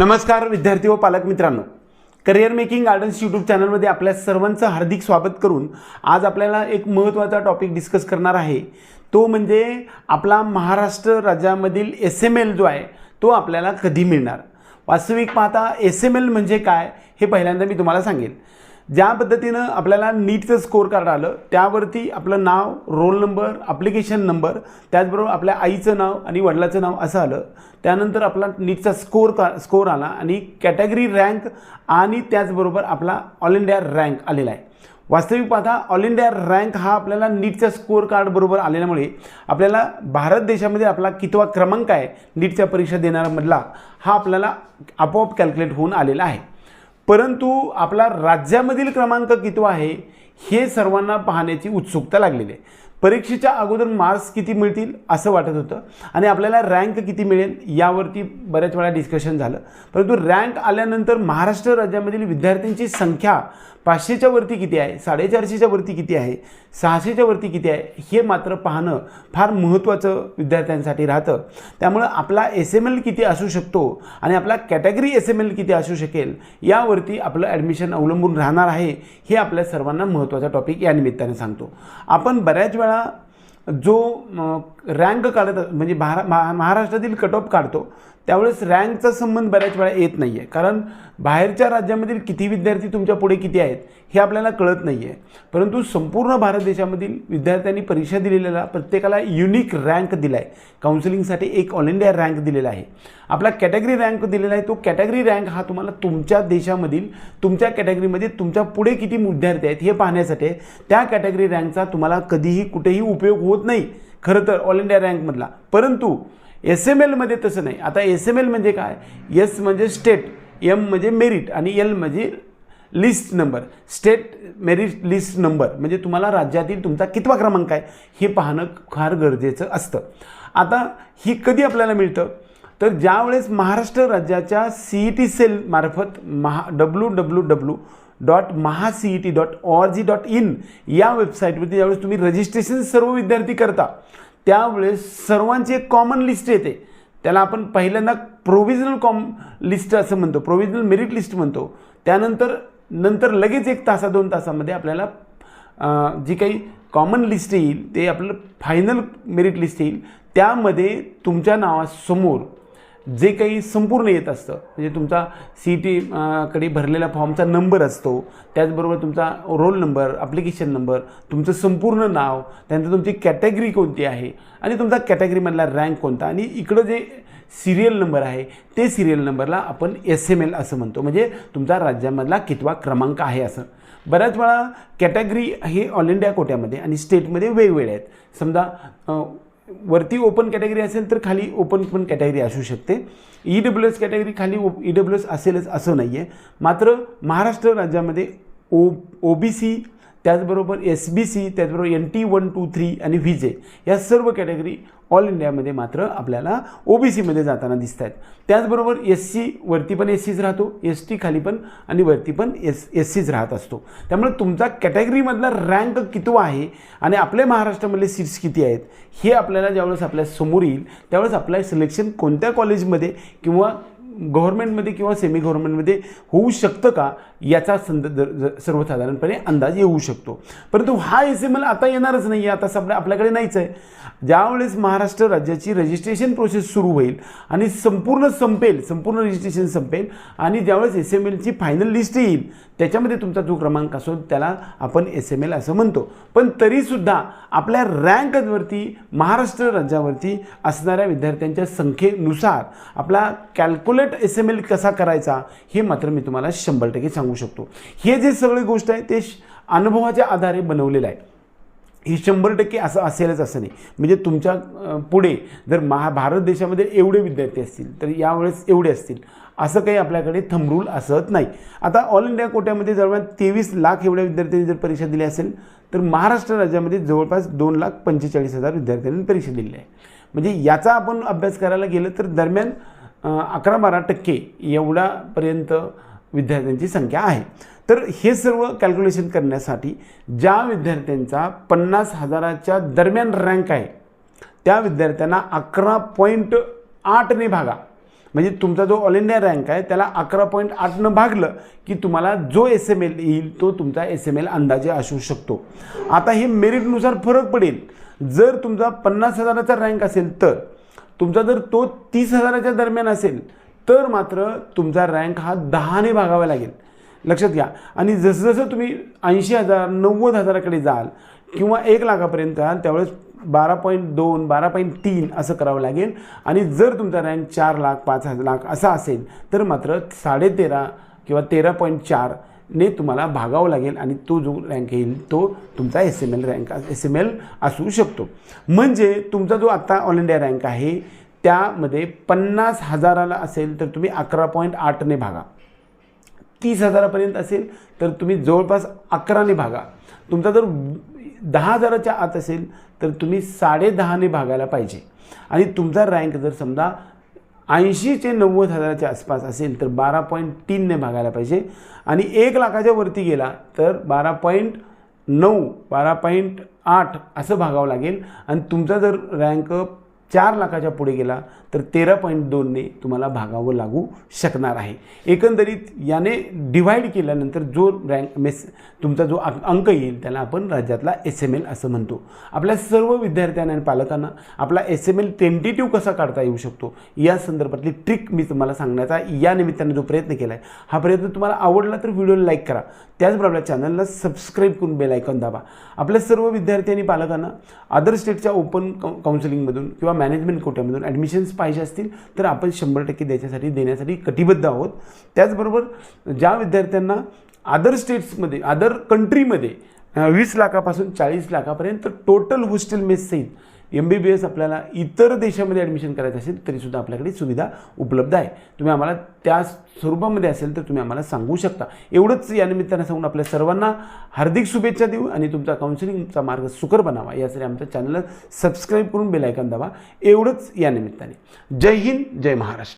नमस्कार विद्यार्थी व पालक मित्रांनो. करिअर मेकिंग गार्डन्स यूट्यूब चॅनलमध्ये आपल्या सर्वांचं हार्दिक स्वागत करून आज आपल्याला एक महत्त्वाचा टॉपिक डिस्कस करणार आहे. तो म्हणजे आपला महाराष्ट्र राज्यामधील एस एम एल जो आहे तो आपल्याला कधी मिळणार? वास्तविक पाहता एस एम एल म्हणजे काय हे पहिल्यांदा मी तुम्हाला सांगेन ज्या पद्धतीनं आपल्याला नीटचं स्कोअर कार्ड आलं त्यावरती आपलं नाव रोल नंबर अप्लिकेशन नंबर त्याचबरोबर आपल्या आईचं नाव आणि वडिलाचं नाव असं आलं. त्यानंतर आपला नीटचा स्कोअर का स्कोअर आला आणि कॅटेगरी रँक आणि त्याचबरोबर आपला ऑल इंडिया रँक आलेला आहे. वास्तविक पाहता ऑल इंडिया रँक हा आपल्याला नीटच्या स्कोअर कार्डबरोबर आलेल्यामुळे आपल्याला भारत देशामध्ये आपला कितवा क्रमांक आहे नीटच्या परीक्षा देणाऱ्यामधला हा आपल्याला आपोआप कॅल्क्युलेट होऊन आलेला आहे. परंतु आपला राज्यामधील क्रमांक कितवा आहे हे सर्वांना पाहण्याची उत्सुकता लागलेली आहे. परीक्षेच्या अगोदर मार्क्स किती मिळतील असं वाटत होतं आणि आपल्याला रँक किती मिळेल यावरती बऱ्याच वेळा डिस्कशन झालं. परंतु रँक आल्यानंतर महाराष्ट्र राज्यामधील विद्यार्थ्यांची संख्या पाचशेच्या वरती किती आहे साडेचारशेच्या वरती किती आहे सहाशेच्या वरती किती आहे हे मात्र पाहणं फार महत्त्वाचं विद्यार्थ्यांसाठी राहतं. त्यामुळं आपला एस एम एल किती असू शकतो आणि आपला कॅटेगरी एस एम एल किती असू शकेल यावरती आपलं ॲडमिशन अवलंबून राहणार आहे हे आपल्या सर्वांना महत्त्वाचा टॉपिक या निमित्ताने सांगतो. आपण बऱ्याच वेळा जो रँक काढत म्हणजे महारा महा महाराष्ट्रातील कट ऑफ काढतो त्यावेळेस रँकचा संबंध बऱ्याच वेळा येत नाही आहे कारण बाहेरच्या राज्यामधील किती विद्यार्थी तुमच्यापुढे किती आहेत हे आपल्याला कळत नाही आहे परंतु संपूर्ण भारत देशामधील विद्यार्थ्यांनी परीक्षा दिलेल्या प्रत्येकाला युनिक रँक दिला आहे काउन्सिलिंगसाठी एक ऑल इंडिया रँक दिलेला आहे. आपला कॅटेगरी रँक दिलेला आहे. तो कॅटेगरी रँक हा तुम्हाला तुमच्या देशामधील तुमच्या कॅटेगरीमध्ये तुमच्यापुढे किती विद्यार्थी आहेत हे पाहण्यासाठी त्या कॅटेगरी रँकचा तुम्हाला कधीही कुठेही उपयोग होत नाही. खरं तर ऑल इंडिया रँकमधला परंतु एस एम एलमध्ये तसं नाही. आता एस एम एल म्हणजे काय? एस म्हणजे स्टेट एम म्हणजे मेरिट आणि एल म्हणजे list number state merit list number म्हणजे तुम्हाला राज्यातील तुमचा कितवा क्रमांक आहे हे पाहणं फार गरजेचं असतं. आता ही कधी आपल्याला मिळतं? तर ज्यावेळेस महाराष्ट्र राज्याच्या C E T सेलमार्फत Maha W W W dot Maha C E T dot O R G dot in या वेबसाईटवरती ज्यावेळेस तुम्ही रजिस्ट्रेशन सर्व विद्यार्थी करता त्यावेळेस सर्वांची एक कॉमन लिस्ट येते. त्याला आपण पहिल्यांदा प्रोव्हिजनल कॉम लिस्ट असं म्हणतो. प्रोव्हिजनल मेरिट लिस्ट म्हणतो. त्यानंतर नंतर लगेच एक तासा दोन तासामध्ये आपल्याला जी काही कॉमन लिस्ट येईल ते आपलं फायनल मेरिट लिस्ट येईल. त्यामध्ये तुमच्या नावासमोर जे काही संपूर्ण येत असतं म्हणजे तुमचा सी टी कडे भरलेला फॉर्मचा नंबर असतो त्याचबरोबर तुमचा रोल नंबर ॲप्लिकेशन नंबर तुमचं संपूर्ण नाव त्यानंतर तुमची कॅटेगरी कोणती आहे आणि तुमचा कॅटेगरीमधला रँक कोणता. आणि इकडं जे सिरियल नंबर आहे ते सिरियल नंबरला आपण एस एम एल असं म्हणतो. म्हणजे तुमचा राज्यामधला कितवा क्रमांक आहे असं. बऱ्याच वेळा कॅटेगरी हे ऑल इंडिया कोट्यामध्ये आणि स्टेटमध्ये वेगवेगळे आहेत. समजा वरती ओपन कॅटेगरी असेल तर खाली ओपन पण कॅटेगरी असू शकते. ई डब्ल्यू एस कॅटेगरी खाली ओ ई डब्ल्यू एस असेलच असं नाही आहे मात्र महाराष्ट्र राज्यामध्ये ओ ओ बी सी त्याचबरोबर एस बी सी त्याचबरोबर N T one two three आणि व्ही जे या सर्व कॅटेगरी ऑल इंडियामध्ये मात्र आपल्याला ओ बी सीमध्ये जाताना दिसत आहेत त्याचबरोबर एस सी वरती पण एस सीच राहतो एस टी खाली पण आणि वरती पण एस एस सीच राहत असतो. त्यामुळे तुमचा कॅटेगरीमधला रँक कितवा आहे आणि आपल्या महाराष्ट्रामधले सीट्स किती आहेत हे आपल्याला ज्यावेळेस आपल्यासमोर येईल त्यावेळेस आपलं सिलेक्शन कोणत्या कॉलेजमध्ये किंवा गव्हर्नमेंटमध्ये किंवा सेमी गव्हर्नमेंटमध्ये होऊ शकतं का? याचा संद सर्वसाधारणपणे अंदाज येऊ शकतो. परंतु हा एस एम एल आता येणारच नाही आहे आता सगळं आपल्याकडे नाहीच आहे. ज्यावेळेस महाराष्ट्र राज्याची रजिस्ट्रेशन प्रोसेस सुरू होईल आणि संपूर्ण संपेल संपूर्ण रजिस्ट्रेशन संपेल आणि ज्यावेळेस एस एम एलची फायनल लिस्ट येईल त्याच्यामध्ये तुमचा जो क्रमांक असो त्याला आपण एस एम एल असं म्हणतो. पण तरीसुद्धा आपल्या रँकवरती महाराष्ट्र राज्यावरती असणाऱ्या विद्यार्थ्यांच्या संख्येनुसार आपला कॅल्क्युलेट एस एम एल कसा करायचा हे मात्र मी तुम्हाला शंभर टक्के सांगू शकतो. हे जे सगळे गोष्ट आहे ते श- अनुभवाच्या आधारे बनवलेलं आहे. हे शंभर टक्के असं असेलच असं नाही. म्हणजे तुमच्यापुढे जर महा भारत देशामध्ये एवढे विद्यार्थी असतील तर यावेळेस एवढे असतील. असं काही आपल्याकडे थंबरूल असत नाही. आता ऑल इंडिया कोट्यामध्ये जवळपास तेवीस लाख एवढ्या विद्यार्थ्यांनी जर परीक्षा दिली असेल तर महाराष्ट्र राज्यामध्ये जवळपास दोन लाख पंचेचाळीस हजार विद्यार्थ्यांनी परीक्षा दिली आहे. म्हणजे याचा आपण अभ्यास करायला गेलं तर दरम्यान अकरा बारा टक्के एवढ्यापर्यंत विद्यार्थ्यांची संख्या आहे. तर हे सर्व कॅल्क्युलेशन करण्यासाठी ज्या विद्यार्थ्यांचा पन्नास हजाराच्या दरम्यान रँक आहे त्या विद्यार्थ्यांना अकरा पॉईंट आठने भागा. म्हणजे तुमचा जो ऑल इंडिया रँक आहे त्याला अकरा पॉईंट आठनं भागलं की तुम्हाला जो एस एम एल येईल तो तुमचा एस एम एल अंदाजे असू शकतो. आता हे मेरिटनुसार फरक पडेल. जर तुमचा पन्नास हजाराचा रँक असेल तर तुमचा जर तो तीस हजाराच्या दरम्यान असेल तर मात्र तुमचा रँक हा दहाने भागावा लागेल. लक्षात घ्या. आणि जसंजसं तुम्ही ऐंशी हजार नव्वद हजाराकडे जाल किंवा एक लाखापर्यंत जाल त्यावेळेस बारा पॉईंट दोन बारा पॉईंट तीन असं करावं लागेल. आणि जर तुमचा रँक चार लाख पाच हजार लाख असा असेल तर मात्र साडेतेरा किंवा तेरा पॉईंट चार ने तुम्हाला भागावं लागेल आणि तो जो रँक येईल तो तुमचा S M L rank S M L असू शकतो. म्हणजे तुमचा जो आत्ता ऑल इंडिया रँक आहे त्यामध्ये पन्नास हजाराला असेल तर तुम्ही अकरा पॉईंट आठने भागा. तीस हजारापर्यंत असेल तर तुम्ही जवळपास अकराने भागा. तुमचा जर दहा हजाराच्या आत असेल तर तुम्ही साडेदहाने भागायला पाहिजे. आणि तुमचा रँक जर समजा ऐंशी ते नव्वद हजाराच्या आसपास असेल तर बारा पॉईंट तीनने भागायला पाहिजे. आणि एक लाखाच्या वरती गेला तर बारा पॉईंट नऊ बारा पॉईंट आठ असं भागावं लागेल. आणि तुमचा जर रँक चार लाखाच्या पुढे गेला तर तेरा पॉईंट दोनने तुम्हाला भागावं लागू शकणार आहे. एकंदरीत याने डिव्हाइड केल्यानंतर जो रँक मेस तुमचा जो अंक येईल त्याला आपण राज्यातला एस एम एल असं म्हणतो. आपल्या सर्व विद्यार्थ्यांना आणि पालकांना आपला एस एम एल टेंटेटिव्ह कसा काढता येऊ शकतो या संदर्भातली ट्रिक मी तुम्हाला सांगण्याचा या निमित्ताने जो प्रयत्न केला आहे हा प्रयत्न तुम्हाला आवडला तर व्हिडिओला लाईक करा. त्याचबरोबर चॅनलला सबस्क्राईब करून बेल आयकॉन दाबा. आपल्या सर्व विद्यार्थी आणि पालकांना अदर स्टेटच्या ओपन कौन्सिलिंगमधून काउन्सिलिंगमधून किंवा मॅनेजमेंट कोट्यामधून ॲडमिशन्स पाहिजे असतील तर आपण शंभर टक्के द्यायच्यासाठी देण्यासाठी कटिबद्ध आहोत. त्याचबरोबर ज्या विद्यार्थ्यांना अदर स्टेट्समध्ये अदर कंट्रीमध्ये वीस लाखापासून चाळीस लाखापर्यंत टोटल हॉस्टेल मेस सहित एम बी बी एस आपल्याला इतर देशामध्ये ॲडमिशन करायचं असेल तरीसुद्धा आपल्याकडे सुविधा उपलब्ध आहे. तुम्ही आम्हाला त्या स्वरूपामध्ये असेल तर तुम्ही आम्हाला सांगू शकता. एवढंच या निमित्तानं सांगून आपल्या सर्वांना हार्दिक शुभेच्छा देऊ आणि तुमचा काउन्सिलिंगचा मार्ग सुकर बनावा. यासाठी आमच्या चॅनलला सबस्क्राईब करून बेलायकन आयकॉन एवढंच या निमित्ताने. जय हिंद जय महाराष्ट्र.